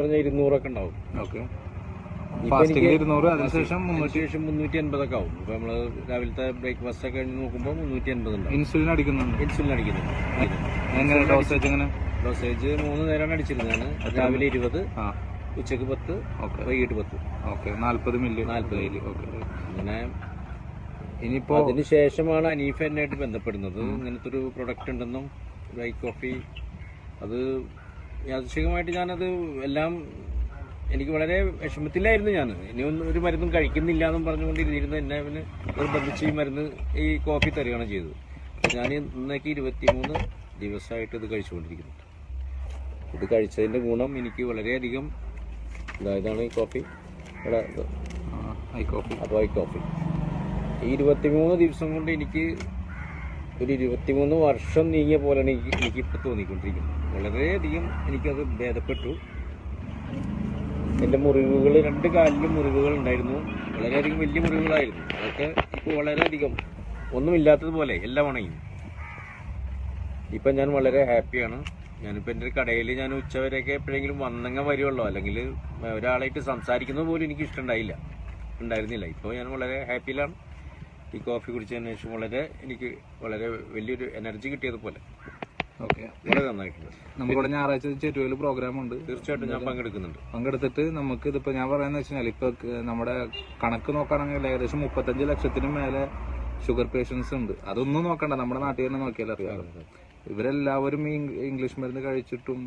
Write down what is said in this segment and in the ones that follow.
പറഞ്ഞ ഇരുന്നൂറൊക്കെ ഉണ്ടാവും. ഓക്കെ. അതിനുശേഷം മുന്നൂറ്റി എൺപതൊക്കെ ആവും. ഇപ്പൊ നമ്മൾ രാവിലത്തെ ബ്രേക്ക്ഫാസ്റ്റ് ഒക്കെ നോക്കുമ്പോൾ മുന്നൂറ്റി എൺപത് ഉണ്ടാവും. ഇൻസുലിൻ അടിക്കുന്നുണ്ട്. ഇൻസുലിൻ അടിക്കുന്നുണ്ട്. ഡോസേജ് എങ്ങനെ? ഡോസേജ് മൂന്ന് നേരമാണ് അടിച്ചിരുന്നതാണ്. രാവിലെ ഇരുപത് ഉച്ചയ്ക്ക് പത്ത് ഓക്കെ. വൈകിട്ട് പത്ത്. ഓക്കെ നാല്പത് മില്ലി. നാല്പത് ഓക്കെ. അങ്ങനെ ഇനിയിപ്പോ അതിനുശേഷമാണ് അനീഫ എന്നായിട്ട് ബന്ധപ്പെടുന്നത്. ഇങ്ങനത്തെ ഒരു പ്രൊഡക്റ്റ് ഉണ്ടെന്നും ഒരു കോഫി അത് യാദൃശികമായിട്ട് ഞാനത് എല്ലാം എനിക്ക് വളരെ വിഷമത്തിലായിരുന്നു ഞാൻ. ഇനി ഒന്നും ഒരു മരുന്നും കഴിക്കുന്നില്ല എന്നും പറഞ്ഞുകൊണ്ടിരുന്നിരുന്ന എന്നെ അവന് നിർബന്ധിച്ച് ഈ മരുന്ന് ഈ കോഫി തരികയാണ് ചെയ്തത്. ഞാൻ ഇന്നേക്ക് ഇരുപത്തിമൂന്ന് ദിവസമായിട്ട് ഇത് കഴിച്ചുകൊണ്ടിരിക്കുന്നുണ്ട് ഇത് കഴിച്ചതിന്റെ ഗുണം എനിക്ക് വളരെയധികം ഇതായതാണ് ഈ കോഫി. ഐ കോഫി അപ്പോൾ ഐ കോഫി ഈ ഇരുപത്തിമൂന്ന് ദിവസം കൊണ്ട് എനിക്ക് ഒരു ഇരുപത്തിമൂന്ന് വർഷം നീങ്ങിയ പോലെയാണ് എനിക്ക് എനിക്കിപ്പോൾ തോന്നിക്കൊണ്ടിരിക്കുന്നത്. വളരെയധികം എനിക്കത് ഭേദപ്പെട്ടു. എന്റെ മുറിവുകൾ രണ്ട് കാലിലും മുറിവുകൾ ഉണ്ടായിരുന്നു. വളരെയധികം വലിയ മുറിവുകളായിരുന്നു. അതൊക്കെ ഇപ്പോൾ വളരെയധികം ഒന്നുമില്ലാത്തതുപോലെ എല്ലാം ഉണങ്ങി. ഇപ്പം ഞാൻ വളരെ ഹാപ്പിയാണ്. ഞാനിപ്പോൾ എന്റെ ഒരു കടയിൽ ഞാൻ ഉച്ചവരെയൊക്കെ എപ്പോഴെങ്കിലും വന്നങ്ങ വരുള്ളൂ അല്ലെങ്കിൽ ഒരാളായിട്ട് സംസാരിക്കുന്നത് പോലും എനിക്ക് ഇഷ്ടമുണ്ടായില്ല ഉണ്ടായിരുന്നില്ല. ഇപ്പോൾ ഞാൻ വളരെ ഹാപ്പിയിലാണ്. ഈ കോഫി കുടിച്ചതിന് ശേഷം വളരെ എനിക്ക് വളരെ വലിയൊരു എനർജി കിട്ടിയതുപോലെ ഓക്കെ. വളരെ നന്നായിട്ടുണ്ട്. നമുക്കിവിടെ ഞായറാഴ്ച ചെരുവയിൽ പ്രോഗ്രാം ഉണ്ട്. തീർച്ചയായിട്ടും ഞാൻ പങ്കെടുക്കുന്നുണ്ട്. പങ്കെടുത്തിട്ട് നമുക്ക് ഇതിപ്പോ ഞാൻ പറയുന്നത് വെച്ചാൽ ഇപ്പൊ നമ്മുടെ കണക്ക് നോക്കുകയാണെങ്കിൽ ഏകദേശം മുപ്പത്തഞ്ച് ലക്ഷത്തിന് മേലെ ഷുഗർ പേഷ്യൻസ് ഉണ്ട്. അതൊന്നും നോക്കണ്ട. നമ്മുടെ നാട്ടിൽ തന്നെ നോക്കിയാൽ അറിയാം ഇവരെല്ലാവരും ഈ ഇംഗ്ലീഷ് മരുന്ന് കഴിച്ചിട്ടും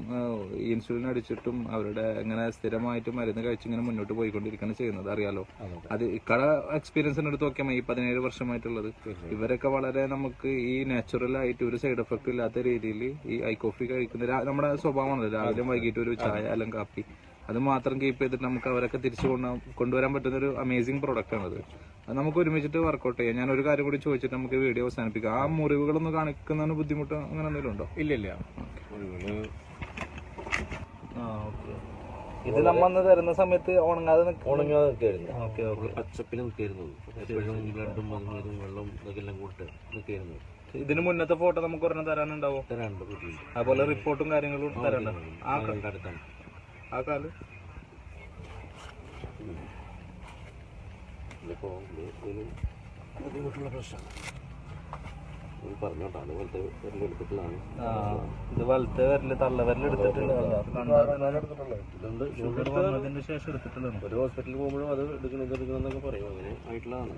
ഇൻസുലിൻ അടിച്ചിട്ടും അവരുടെ ഇങ്ങനെ സ്ഥിരമായിട്ട് മരുന്ന് കഴിച്ച് ഇങ്ങനെ മുന്നോട്ട് പോയിക്കൊണ്ടിരിക്കുകയാണ് ചെയ്യുന്നത്. അറിയാലോ? അത് ഇക്കട എക്സ്പീരിയൻസിന് എടുത്ത് നോക്കിയാൽ ഈ പതിനേഴ് വർഷമായിട്ടുള്ളത്. ഇവരൊക്കെ വളരെ നമുക്ക് ഈ നാച്ചുറൽ ആയിട്ട് ഒരു സൈഡ് എഫക്ട് ഇല്ലാത്ത രീതിയിൽ ഈ ഐ കോഫി കഴിക്കുന്ന നമ്മുടെ സ്വഭാവമാണല്ലോ. രാവിലെ വൈകിട്ട് ഒരു ചായ അല്ലെങ്കിൽ കാപ്പി. അത് മാത്രം കീപ്പ് ചെയ്തിട്ട് നമുക്ക് അവരൊക്കെ തിരിച്ചു കൊണ്ട കൊണ്ടുവരാൻ പറ്റുന്ന ഒരു അമേസിങ് പ്രോഡക്റ്റ് ആണത്. അത് നമുക്ക് ഒരുമിച്ചിട്ട് വർക്കൗട്ട് ചെയ്യാം. ഞാൻ ഒരു കാര്യം കൂടി ചോദിച്ചിട്ട് നമുക്ക് വീഡിയോ അവസാനിപ്പിക്കാം. ആ മുറിവുകളൊന്ന് കാണിക്കുന്നതിന് ബുദ്ധിമുട്ട് അങ്ങനെ എന്തെങ്കിലും ഉണ്ടോ? ഇല്ല ഇല്ല. ഇത് നമ്മന്ന് തരുന്ന സമയത്ത് ഉണങ്ങാതെ ഉണങ്ങാതെ നിൽക്കായിരുന്നു ഓക്കെ ഓക്കെ പച്ചപ്പിൽ നിൽക്കായിരുന്നു എപ്പോഴും ബ്ലഡും അതും ഇതും വെള്ളം ഇതൊക്കെ എല്ലാം കൂട്ട് നിൽക്കായിരുന്നു ഇതിന് മുന്നത്തെ ഫോട്ടോ നമുക്ക് ഒരെണ്ണം തരാനുണ്ടാവും? തരാനുണ്ട് അതുപോലെ റിപ്പോർട്ടും കാര്യങ്ങളും തരണ്ട ആ ആ കാൽ ബുദ്ധിമുട്ടുള്ള പ്രശ്നമാണ്. പറഞ്ഞോട്ടാണ് ആ, ഇത് വലത്തെ വരൽ എടുത്തിട്ടുള്ളതാണ്. ഒരു ഹോസ്പിറ്റലിൽ പോകുമ്പോഴും അത് എടുക്കണം ഇത് എടുക്കണം എന്നൊക്കെ പറയും. അങ്ങനെ ആയിട്ടുള്ളതാണ്.